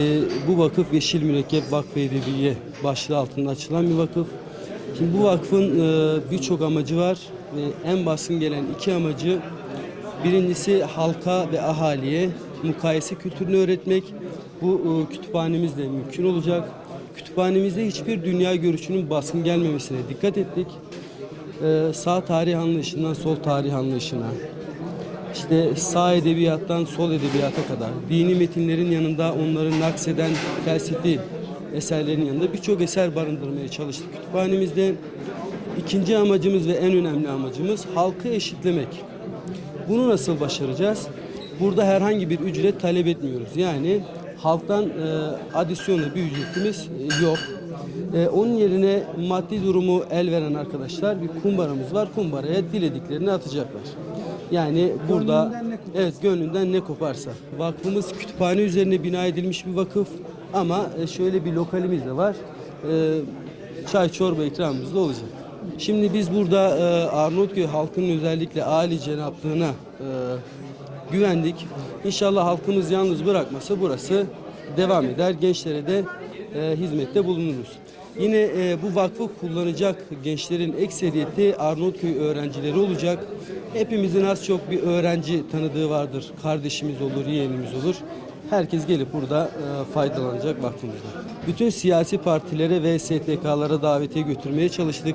Ee, bu vakıf Yeşil Mürekkep Vakfı Edebiye başlığı altında açılan bir vakıf. Şimdi bu vakfın e, birçok amacı var ve en baskın gelen iki amacı birincisi halka ve ahaliye mukayese kültürünü öğretmek. Bu e, kütüphanemizde mümkün olacak. Kütüphanemizde hiçbir dünya görüşünün baskın gelmemesine dikkat ettik. Ee, sağ tarih anlayışından sol tarih anlayışına, işte sağ edebiyattan sol edebiyata kadar dini metinlerin yanında onları nakseden felsefi eserlerin yanında birçok eser barındırmaya çalıştık kütüphanemizde. İkinci amacımız ve en önemli amacımız halkı eşitlemek. Bunu nasıl başaracağız? Burada herhangi bir ücret talep etmiyoruz. Yani halktan e, adisyonlu bir ücretimiz e, yok. E, onun yerine maddi durumu el veren arkadaşlar bir kumbaramız var. Kumbaraya dilediklerini atacaklar. Yani burada evet gönlünden ne koparsa. Vakfımız kütüphane üzerine bina edilmiş bir vakıf ama e, şöyle bir lokalimiz de var. E, çay çorba ikramımız da olacak. Şimdi biz burada e, Arnavutköy halkının özellikle Ali cenaplığına e, güvendik. İnşallah halkımız yalnız bırakmasa burası devam eder. Gençlere de e, hizmette bulunuruz. Yine e, bu vakfı kullanacak gençlerin ekseriyeti Arnavutköy öğrencileri olacak. Hepimizin az çok bir öğrenci tanıdığı vardır. Kardeşimiz olur, yeğenimiz olur. Herkes gelip burada e, faydalanacak vaktimizde. Bütün siyasi partilere ve STK'lara davetiye götürmeye çalıştık.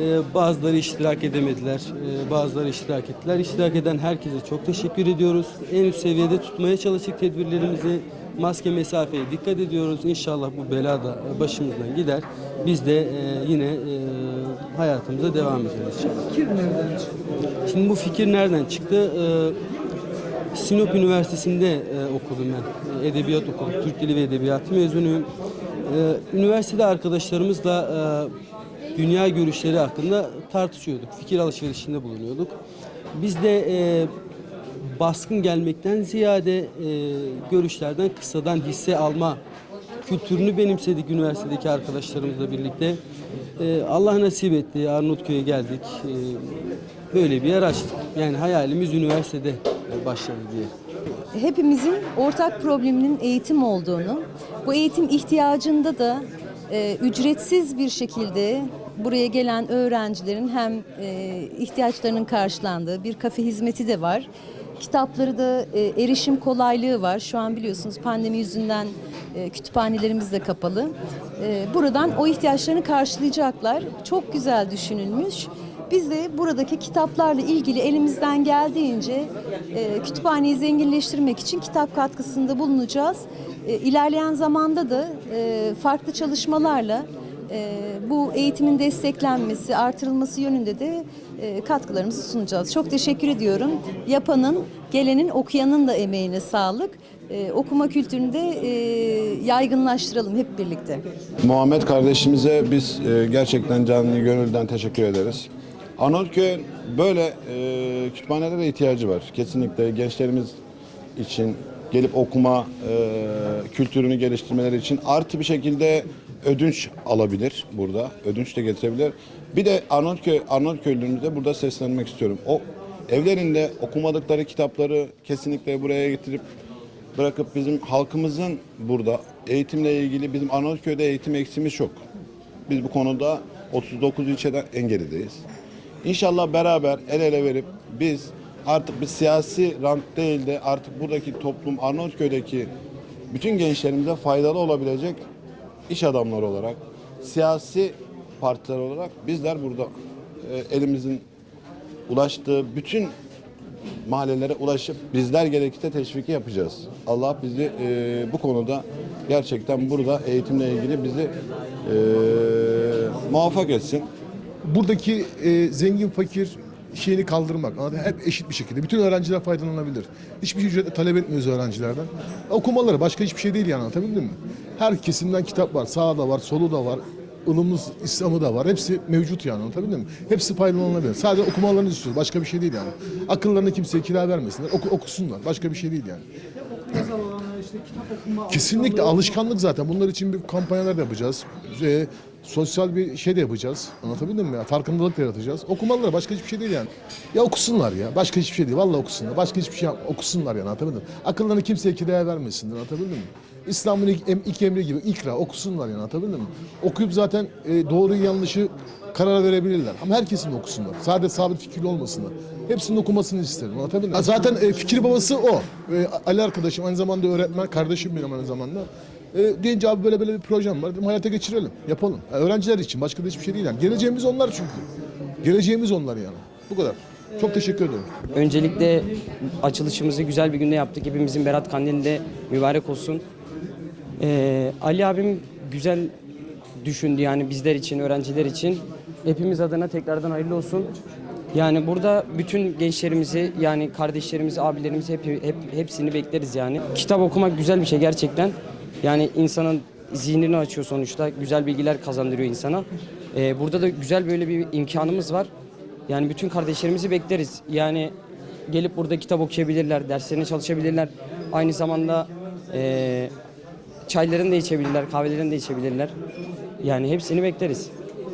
E, bazıları iştirak edemediler, e, bazıları iştirak ettiler. İştirak eden herkese çok teşekkür ediyoruz. En üst seviyede tutmaya çalıştık tedbirlerimizi. Maske mesafeye dikkat ediyoruz. İnşallah bu bela da başımızdan gider. Biz de e, yine e, hayatımıza devam edeceğiz. Fikir nereden çıktı? Şimdi bu fikir nereden çıktı? Ee, Sinop Üniversitesi'nde e, okudum ben. E, Edebiyat okudum. Türk Dili ve Edebiyatı mezunuyum. Üniversitede arkadaşlarımızla e, dünya görüşleri hakkında tartışıyorduk. Fikir alışverişinde bulunuyorduk. Biz de e, baskın gelmekten ziyade e, görüşlerden kısadan hisse alma kültürünü benimsedik üniversitedeki arkadaşlarımızla birlikte. Ee, Allah nasip etti. Arnavutköy'e geldik. Ee, böyle bir yer açtık. Yani hayalimiz üniversitede e, başladı diye. hepimizin ortak probleminin eğitim olduğunu, bu eğitim ihtiyacında da e, ücretsiz bir şekilde buraya gelen öğrencilerin hem e, ihtiyaçlarının karşılandığı bir kafe hizmeti de var. Kitapları da e, erişim kolaylığı var. Şu an biliyorsunuz pandemi yüzünden e, kütüphanelerimiz de kapalı. E, buradan o ihtiyaçlarını karşılayacaklar. Çok güzel düşünülmüş. Biz de buradaki kitaplarla ilgili elimizden geldiğince e, kütüphaneyi zenginleştirmek için kitap katkısında bulunacağız. E, ilerleyen zamanda da e, farklı çalışmalarla e, bu eğitimin desteklenmesi, artırılması yönünde de katkılarımızı sunacağız. Çok teşekkür ediyorum. Yapanın, gelenin, okuyanın da emeğine sağlık. E, okuma kültürünü de e, yaygınlaştıralım hep birlikte. Muhammed kardeşimize biz e, gerçekten canlı gönülden teşekkür ederiz. Anadoluköy böyle e, kütüphanelere ihtiyacı var. Kesinlikle gençlerimiz için gelip okuma e, kültürünü geliştirmeleri için artı bir şekilde ödünç alabilir burada. Ödünç de getirebilir. Bir de Arnavutköy, Arnavutköylülerimize burada seslenmek istiyorum. O evlerinde okumadıkları kitapları kesinlikle buraya getirip bırakıp bizim halkımızın burada eğitimle ilgili bizim Arnavutköy'de eğitim eksiğimiz çok. Biz bu konuda 39 ilçeden en gerideyiz. İnşallah beraber el ele verip biz artık bir siyasi rant değil de artık buradaki toplum Arnavutköy'deki bütün gençlerimize faydalı olabilecek iş adamları olarak, siyasi partiler olarak bizler burada e, elimizin ulaştığı bütün mahallelere ulaşıp bizler gerekirse teşviki yapacağız. Allah bizi e, bu konuda gerçekten burada eğitimle ilgili bizi e, muvaffak etsin. buradaki e, zengin fakir şeyini kaldırmak. Anladın? Hep eşit bir şekilde. Bütün öğrenciler faydalanabilir. Hiçbir şey ücretle talep etmiyoruz öğrencilerden. Okumaları başka hiçbir şey değil yani anlatabildim mi? Her kesimden kitap var. Sağı da var, solu da var. ılımlı İslam'ı da var. Hepsi mevcut yani anlatabildim mi? Hepsi faydalanabilir. Sadece okumalarını istiyoruz. Başka bir şey değil yani. Akıllarını kimseye kira vermesinler. Oku, okusunlar. Başka bir şey değil yani. Kesinlikle alışkanlık zaten. Bunlar için bir kampanyalar da yapacağız. Ee, sosyal bir şey de yapacağız. Anlatabildim mi? ya? Farkındalık da yaratacağız. Okumalılar başka hiçbir şey değil yani. Ya okusunlar ya. Başka hiçbir şey değil. Vallahi okusunlar. Başka hiçbir şey okusunlar yani anlatabildim mi? Akıllarını kimseye kiraya vermesinler anlatabildim mi? İslam'ın ilk, ilk emri gibi ikra okusunlar yani anlatabildim mi? Okuyup zaten e, doğruyu yanlışı karar verebilirler. Ama herkesin okusunlar. Sadece sabit fikirli olmasınlar. Hepsinin okumasını isterim. Anlatabildim mi? Zaten e, fikir babası o. E, Ali arkadaşım aynı zamanda öğretmen, kardeşim benim aynı zamanda. E, deyince abi böyle böyle bir projem var. Dedim hayata geçirelim, yapalım. Yani öğrenciler için başka da hiçbir şey değil yani. Geleceğimiz onlar çünkü. Geleceğimiz onlar yani. Bu kadar. Çok teşekkür ederim. Öncelikle açılışımızı güzel bir günde yaptık. Hepimizin Berat Kandili'nde mübarek olsun. Ee, Ali abim güzel düşündü yani bizler için, öğrenciler için. Hepimiz adına tekrardan hayırlı olsun. Yani burada bütün gençlerimizi yani kardeşlerimizi, abilerimizi hep, hep hepsini bekleriz yani. Kitap okumak güzel bir şey gerçekten. Yani insanın zihnini açıyor sonuçta. Güzel bilgiler kazandırıyor insana. Ee, burada da güzel böyle bir imkanımız var. Yani bütün kardeşlerimizi bekleriz. Yani gelip burada kitap okuyabilirler, derslerine çalışabilirler. Aynı zamanda eee çaylarını da içebilirler, kahvelerini de içebilirler. Yani hepsini bekleriz.